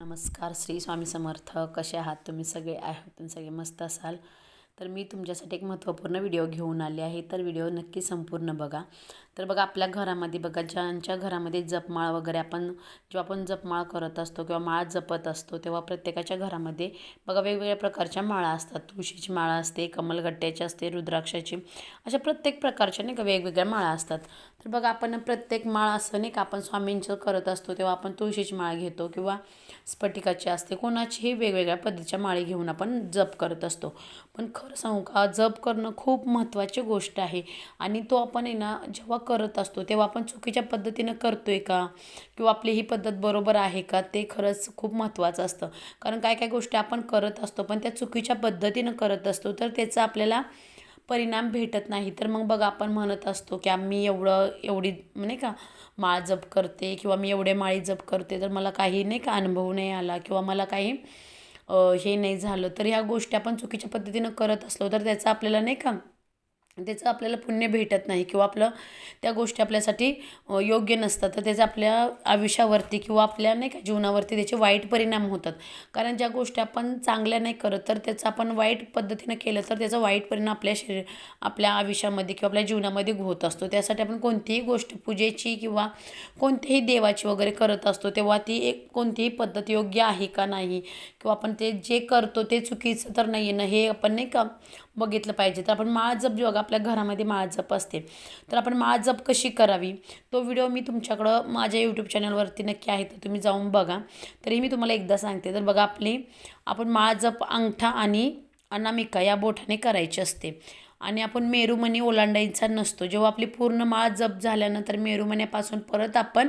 नमस्कार श्री स्वामी समर्थ. कसे आहात तुम्ही? सगळे आहात तुम्ही सगळे मस्त असाल. तर मी तुमच्यासाठी एक महत्त्वपूर्ण व्हिडिओ घेऊन आले आहे. तर व्हिडिओ नक्की संपूर्ण बघा. तर बघा आपल्या घरामध्ये बघा ज्यांच्या घरामध्ये जपमाळ वगैरे आपण जेव्हा आपण जपमाळ करत असतो किंवा माळ जपत असतो तेव्हा प्रत्येकाच्या घरामध्ये बघा वेगवेगळ्या प्रकारच्या माळा असतात. तुळशीची माळा असते कमलगट्ट्याची असते रुद्राक्षाची अशा प्रत्येक प्रकारच्या नाही का वेगवेगळ्या माळा असतात. तर बघा आपण प्रत्येक माळ असं नाही का आपण स्वामींचं करत असतो तेव्हा आपण तुळशीची माळ घेतो किंवा स्फटिकाची असते. कोणाचीही वेगवेगळ्या पद्धतीच्या माळी घेऊन आपण जप करत असतो. पण खरं सांगू का जप करणं खूप महत्त्वाची गोष्ट आहे. आणि तो आपण आहे ना जेव्हा करत असतो तेव्हा आपण चुकीच्या पद्धतीनं करतो आहे का? किंवा आपली ही पद्धत बरोबर आहे का? ते खरंच खूप महत्त्वाचं असतं. कारण काय काय गोष्टी आपण करत असतो पण त्या चुकीच्या पद्धतीनं करत असतो तर त्याचा आपल्याला परिणाम भेटत नाही. तर मग बघा आपण म्हणत असतो की आम्ही एवढं एवढी नाही का माळ जप करते किंवा मी एवढे माळी जप करते तर मला काही नाही का अनुभव नाही आला किंवा मला काही हे नाही झालं. तर ह्या गोष्टी आपण चुकीच्या पद्धतीनं करत असलो तर त्याचा आपल्याला नाही का त्याचं आपल्याला पुण्य भेटत नाही किंवा आपलं त्या गोष्टी आपल्यासाठी योग्य नसतात. तर त्याचा आपल्या आयुष्यावरती किंवा आपल्या नाही का जीवनावरती त्याचे वाईट परिणाम होतात. कारण ज्या गोष्टी आपण चांगल्या नाही करत तर त्याचं आपण वाईट पद्धतीनं केलं तर त्याचा वाईट परिणाम आपल्या शरीर आपल्या आयुष्यामध्ये किंवा आपल्या जीवनामध्ये होत असतो. त्यासाठी आपण कोणतीही गोष्ट पूजेची किंवा कोणत्याही देवाची वगैरे करत असतो तेव्हा ती एक कोणतीही पद्धत योग्य आहे का नाही किंवा आपण ते जे करतो ते चुकीचं तर नाही आहे ना हे आपण नाही का बघितलं पाहिजे. तर आपण माळ जप बघा आपल्या घरामध्ये माळ जप असते. तर आपण माळ जप कशी करावी? तो व्हिडिओ मी तुमच्याकडं माझ्या यूट्यूब चॅनलवरती नक्की आहे तर तुम्ही जाऊन बघा. तरी मी तुम्हाला एकदा सांगते. तर बघा आपली आपण माळ जप अंगठा आणि अनामिका या बोठाने करायची असते. आणि आपण मेरुमणी ओलांडायचा नसतो. जेव्हा आपली पूर्ण माळ जप झाल्यानंतर मेरुमण्यापासून परत आपण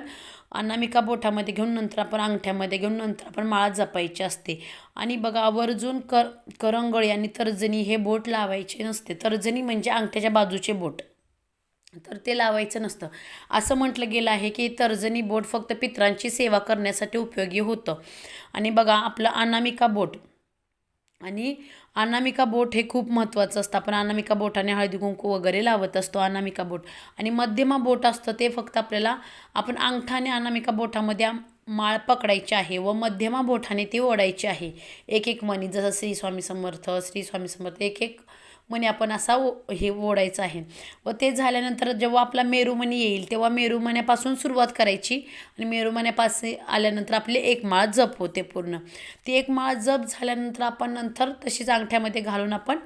अनामिका बोठामध्ये घेऊन नंतर आपण अंगठ्यामध्ये घेऊन नंतर आपण माळ जपायची असते. आणि बघा आवर्जून कर करंगळी आणि तर्जनी हे बोट लावायचे नसते. तर्जनी म्हणजे अंगठ्याच्या बाजूचे बोट. तर ते लावायचं नसतं. असं म्हटलं गेलं आहे की तर्जनी बोट फक्त पित्रांची सेवा करण्यासाठी उपयोगी होतं. आणि बघा आपलं अनामिका बोट आणि अनामिका बोट हे खूप महत्त्वाचं असतं. आपण अनामिका बोटाने हळदी कुंकू वगैरे लावत असतो अनामिका बोट. आणि मध्यमा बोट असतं ते फक्त आपल्याला आपण अंगठाने अनामिका बोटामध्ये माळ पकडायची आहे व मध्यमा बोटाने ती ओढायची आहे. एक एक मणी जसं श्री स्वामी समर्थ श्री स्वामी समर्थ एक एक मणी आपण असा ओ हे ओढायचं आहे. व ते झाल्यानंतर जेव्हा आपला मेरुमणी येईल तेव्हा मेरुमण्यापासून सुरुवात करायची आणि मेरुमण्यापास आल्यानंतर आपली एक माळ जप होते पूर्ण. ती एक माळ जप झाल्यानंतर आपण नंतर तशीच अंगठ्यामध्ये घालून आपण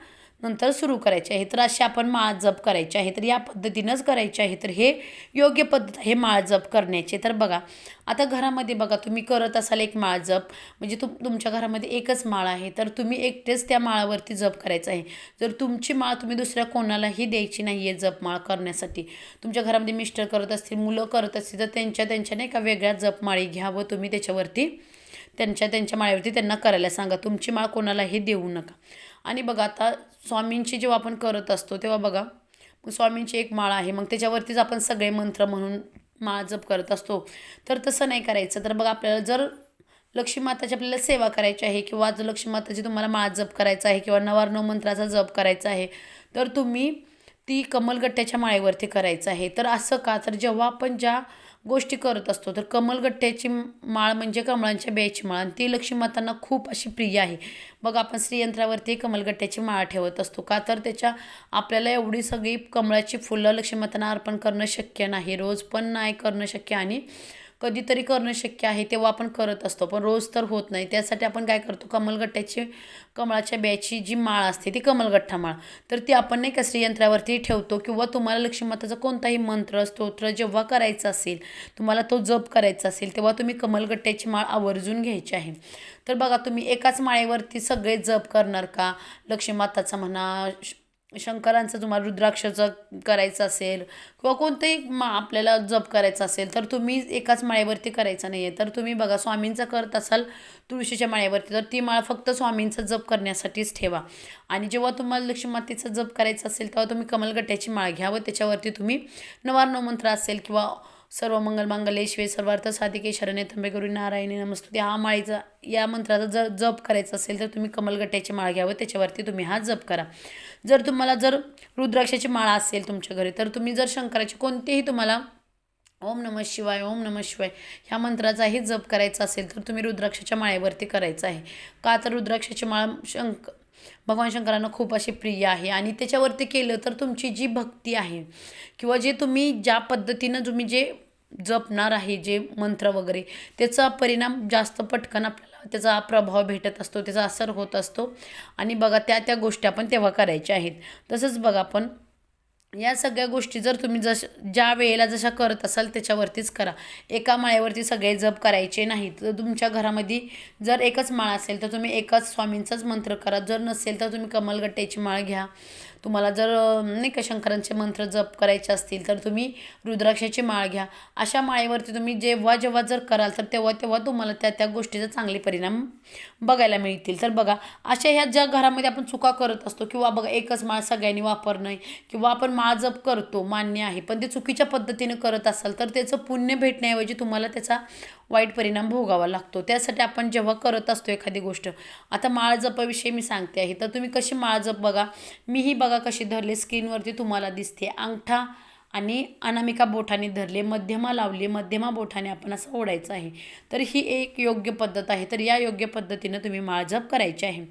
नंतर सुरू करायचे आहे तर असे आपण माळ जप करायचे आहे. तर या पद्धतीनंच करायचे आहे. तर हे योग्य पद्धत आहे माळ जप करण्याचे. तर बघा आता घरामध्ये बघा तुम्ही करत असाल एक माळ जप. म्हणजे तुम तुमच्या घरामध्ये एकच माळ आहे. तर तुम्ही एकटेच त्या माळावरती जप करायचं आहे. जर तुमची माळ तुम्ही दुसऱ्या कोणालाही द्यायची नाही आहे जप माळ करण्यासाठी. तुमच्या घरामध्ये मिस्टर करत असतील मुलं करत असतील तर त्यांच्या त्यांच्या नाही का वेगळ्या जपमाळी घ्या व तुम्ही त्याच्यावरती त्यांच्या त्यांच्या माळेवरती त्यांना करायला सांगा. तुमची माळ कोणालाही देऊ नका. आणि बघा आता स्वामींची जेव्हा आपण करत असतो तेव्हा बघा मग स्वामींची एक माळ आहे. मग त्याच्यावरतीच आपण सगळे मंत्र म्हणून माळ जप करत असतो. तर तसं नाही करायचं. तर बघा आपल्याला जर लक्ष्मी माताची आपल्याला सेवा करायची आहे किंवा जर लक्ष्मी माताची तुम्हाला माळ जप करायचा आहे किंवा नवार्णव मंत्राचा जप करायचा आहे तर तुम्ही ती कमलगट्ट्याच्या माळेवरती करायचं आहे. तर असं का? तर जेव्हा आपण ज्या गोष्टी करत असतो. तर कमलगट्ट्याची माळ म्हणजे कमळांच्या बियाची माळ. आणि ती लक्ष्मीमातांना खूप अशी प्रिय आहे. मग आपण श्रीयंत्रावरती कमलगट्ट्याची माळ ठेवत असतो. का तर त्याच्या आपल्याला एवढी सगळी कमळाची फुलं लक्ष्मीमातांना अर्पण करणं शक्य नाही. रोज पण नाही करणं शक्य. आणि कधीतरी करणं शक्य आहे तेव्हा आपण करत असतो. पण रोज तर होत नाही. त्यासाठी आपण काय करतो? कमलगट्ट्याची कमळाच्या बियाची जी माळ असते ती कमलगठ्ठा माळ. तर ती आपण नाही का श्रीयंत्रावरती ठेवतो किंवा तुम्हाला लक्ष्मीमाताचा कोणताही मंत्र स्तोत्र जेव्हा करायचं असेल तुम्हाला तो जप करायचा असेल तेव्हा तुम्ही कमलगट्ट्याची माळ आवर्जून घ्यायची आहे. तर बघा तुम्ही एकाच माळेवरती सगळे जप करणार का? लक्ष्मीमाताचा म्हणा शंकरांचं तुम्हाला रुद्राक्षचं करायचं असेल किंवा कोणतंही मा आपल्याला जप करायचं असेल तर तुम्ही एकाच माळेवरती करायचं नाही आहे तर तुम्ही बघा स्वामींचं करत असाल तुळशीच्या माळेवरती तर ती माळ फक्त स्वामींचा जप करण्यासाठीच ठेवा. आणि जेव्हा तुम्हाला लक्ष्मी मातेचं जप करायचं असेल तेव्हा तुम्ही कमलगट्ट्याची माळ घ्या व त्याच्यावरती तुम्ही नवार्णव मंत्र असेल किंवा सर्व मंगल मांगल्ये शिवे सर्वार्थ साधिके शरणे तंबे गुरु नारायणी नमस्तुते. हा माळीचा या मंत्राचा जर जप करायचा असेल तर तुम्ही कमलगट्ट्याची माळ घ्यावं. त्याच्यावरती तुम्ही हा जप करा. जर तुम्हाला जर रुद्राक्षाची माळा असेल तुमच्या घरी तर तुम्ही जर शंकराची कोणतेही तुम्हाला ओम नमः शिवाय ओम नमः शिवाय ह्या मंत्राचाही जप करायचा असेल तर तुम्ही रुद्राक्षाच्या माळेवरती करायचं आहे. का तर रुद्राक्षाची माळ शंक भगवान शंकरांना खूप अशी प्रिय आहे. आणि त्याच्यावरती केलं तर तुमची जी भक्ती आहे किंवा जे तुम्ही ज्या पद्धतीनं तुम्ही जे जपणार आहे जे मंत्र वगैरे त्याचा परिणाम जास्त पटकन आपल्याला त्याचा प्रभाव भेटत असतो त्याचा असर होत असतो. आणि बघा त्या त्या गोष्टी आपण तेव्हा करायच्या आहेत. तसंच बघा आपण या सगळ्या गोष्टी जर तुम्ही जश ज्या वेळेला जशा करत असाल त्याच्यावरतीच करा. एका माळेवरती सगळे जप करायचे नाहीत. तर तुमच्या घरामध्ये जर एकच माळ असेल तर तुम्ही एकाच स्वामींचाच मंत्र करा. जर नसेल तर तुम्ही कमलगट्ट्याची माळ घ्या. तुम्हाला जर नाही का शंकरांचे मंत्र जप करायचे असतील तर तुम्ही रुद्राक्षाची माळ घ्या. अशा माळेवरती तुम्ही जेव्हा जेव्हा जर कराल तर तेव्हा तेव्हा तुम्हाला त्या त्या गोष्टीचा चांगले परिणाम बघायला मिळतील. तर बघा अशा ह्या ज्या घरामध्ये आपण चुका करत असतो किंवा बघा एकच माळ सगळ्यांनी वापरणं किंवा आपण माळ जप करतो मान्य आहे पण ते चुकीच्या पद्धतीने करत असाल तर त्याचं पुण्य भेटण्याऐवजी तुम्हाला त्याचा वाईट परिणाम भोगावा लागतो. त्यासाठी आपण जेव्हा करत असतो एखादी गोष्ट आता माळ जपाविषयी मी सांगते आहे तर तुम्ही कशी माळ जप बघा? मीही बघा कशी धरले स्क्रीनवरती तुम्हाला दिसते. अंगठा आणि अनामिका बोठाने धरले मध्यमा लावले मध्यमा बोठाने आपण असं ओढायचं आहे. तर ही एक योग्य पद्धत आहे. तर या योग्य पद्धतीनं तुम्ही माळजप करायची आहे.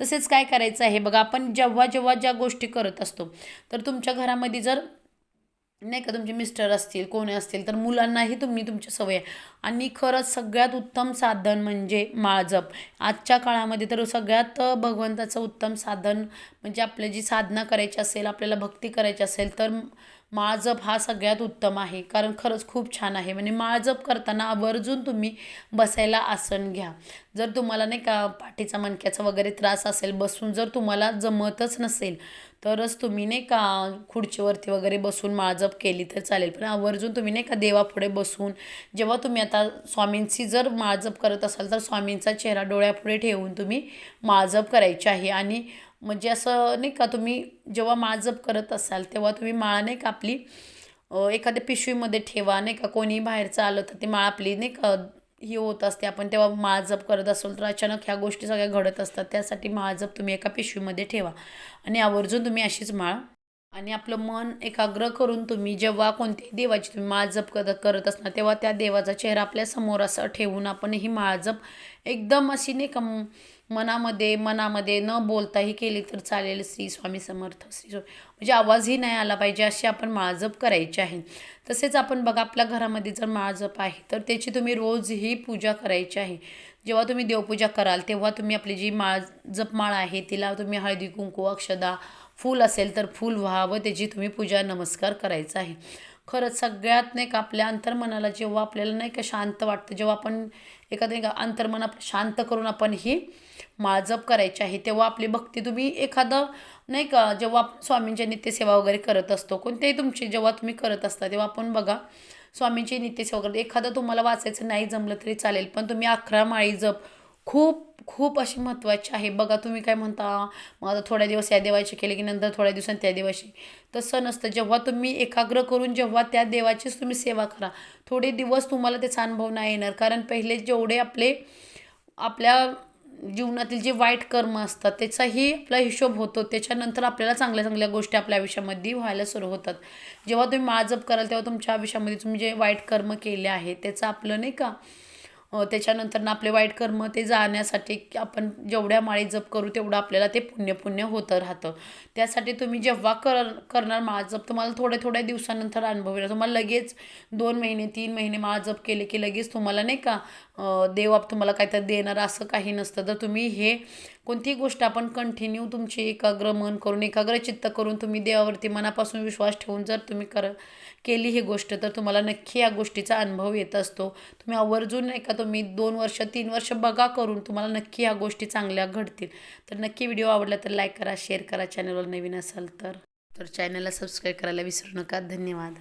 तसेच काय करायचं आहे? बघा आपण जेव्हा जेव्हा ज्या गोष्टी करत असतो तर तुमच्या घरामध्ये जर नाही का तुमचे मिस्टर असतील कोणी असतील तर मुलांनाही तुम्ही तुमची सवय. आणि खरंच सगळ्यात उत्तम साधन म्हणजे माळजप. आजच्या काळामध्ये तर सगळ्यात भगवंताचं उत्तम साधन म्हणजे आपली जी साधना करायची असेल आपल्याला भक्ती करायची असेल तर माळजप हा सगळ्यात उत्तम आहे. कारण खरंच खूप छान आहे. म्हणजे माळजप करताना आवर्जून तुम्ही बसायला आसन घ्या. जर तुम्हाला नाही का पाठीचा मणक्याचा वगैरे त्रास असेल बसून जर तुम्हाला जमतच नसेल तरच तुम्ही नाही का खुर्चीवरती वगैरे बसून माळजप केली तर चालेल. पण आवर्जून तुम्ही नाही का देवापुढे बसून जेव्हा तुम्ही आता स्वामींची जर माळजप करत असाल तर स्वामींचा चेहरा डोळ्यापुढे ठेवून तुम्ही माळजप करायची आहे. आणि म्हणजे असं नाही का तुम्ही जेव्हा माळजप करत असाल तेव्हा तुम्ही माळ नाही का आपली एखाद्या पिशवीमध्ये ठेवा नाही का? कोणी बाहेरचं आलं तर ती माळ आपली नाही का ही होत असते. आपण तेव्हा माळजप करत असलो तर अचानक ह्या गोष्टी सगळ्या घडत असतात. त्यासाठी माळजप तुम्ही एका पिशवीमध्ये ठेवा. आणि आवर्जून तुम्ही अशीच माळ आणि आपलं मन एकाग्र करून तुम्ही जेव्हा कोणत्याही देवाची तुम्ही माळजप करत करत असणार तेव्हा त्या देवाचा चेहरा आपल्यासमोर असं ठेवून आपण ही माळजप एकदम अशी नाही का मनामध्ये मनामध्ये न बोलताही केली तर चालेल. श्री स्वामी समर्थ श्री म्हणजे आवाजही नाही आला पाहिजे अशी आपण माळजप करायची आहे. तसेच आपण बघा आपल्या घरामध्ये जर माळजप आहे तर त्याची तुम्ही रोज ही पूजा करायची आहे. जेव्हा तुम्ही देवपूजा कराल तेव्हा तुम्ही आपली जी माळ जपमाळ आहे तिला तुम्ही हळदी कुंकू अक्षदा फूल असेल तर फूल व्हावं त्याची तुम्ही पूजा नमस्कार करायचा आहे. खरंच सगळ्यात नाही का आपल्या अंतर्मनाला जेव्हा आपल्याला नाही का शांत वाटतं जेव्हा आपण एखादं नाही का अंतर्मन आपलं शांत करून आपण ही माळजप करायची आहे तेव्हा आपली भक्ती तुम्ही एखादं नाही का जेव्हा आपण स्वामींच्या नित्यसेवा वगैरे करत असतो कोणतेही तुमची जेव्हा तुम्ही करत असता तेव्हा आपण बघा स्वामींची नित्यसेवा करत एखादं तुम्हाला वाचायचं नाही जमलं तरी चालेल पण तुम्ही अकरा माळी जप खूप खूप अशी महत्त्वाची आहे. बघा तुम्ही काय म्हणता मग आता थोड्या दिवस या देवाची केले की नंतर थोड्या दिवसांनी त्या देवाची. तसं नसतं. जेव्हा तुम्ही एकाग्र करून जेव्हा त्या देवाचीच तुम्ही सेवा करा थोडे दिवस तुम्हाला त्याचा अनुभव नाही येणार. कारण पहिले जेवढे आपले आपल्या जीवनातील जे वाईट कर्म असतात त्याचाही आपला हिशोब होतो. त्याच्यानंतर आपल्याला चांगल्या चांगल्या गोष्टी आपल्या आयुष्यामध्ये व्हायला सुरू होतात. जेव्हा तुम्ही माळजप कराल तेव्हा तुमच्या आयुष्यामध्ये तुम्ही जे वाईट कर्म केले आहे त्याचं आपलं नाही का त्याच्यानंतर ना आपले वाईट कर्म ते जाण्यासाठी आपण जेवढ्या माळी जप करू तेवढं आपल्याला ते पुण्य पुण्य होतं राहतं. त्यासाठी तुम्ही जेव्हा कर करणार माळ जप तुम्हाला थोड्या थोड्या दिवसानंतर अनुभव येणार तुम्हाला लगेच दोन महिने तीन महिने माळ जप केले की लगेच तुम्हाला नाही का देव तुम्हाला काहीतरी देणार असं काही नसतं. तर तुम्ही हे कोणतीही गोष्ट आपण कंटिन्यू तुमची एकाग्र मन करून एकाग्र चित्त करून तुम्ही देवावरती मनापासून विश्वास ठेवून जर तुम्ही कर केली ही गोष्ट तर तुम्हाला नक्की या गोष्टीचा अनुभव येत असतो. तुम्ही आवर्जून नाही का तुम्ही दोन वर्ष तीन वर्ष बघा करून तुम्हाला नक्की ह्या गोष्टी चांगल्या घडतील. तर नक्की व्हिडिओ आवडला तर लाईक करा शेअर करा. चॅनलवर नवीन असाल तर तर चॅनलला सबस्क्राईब करायला विसरू नका. धन्यवाद.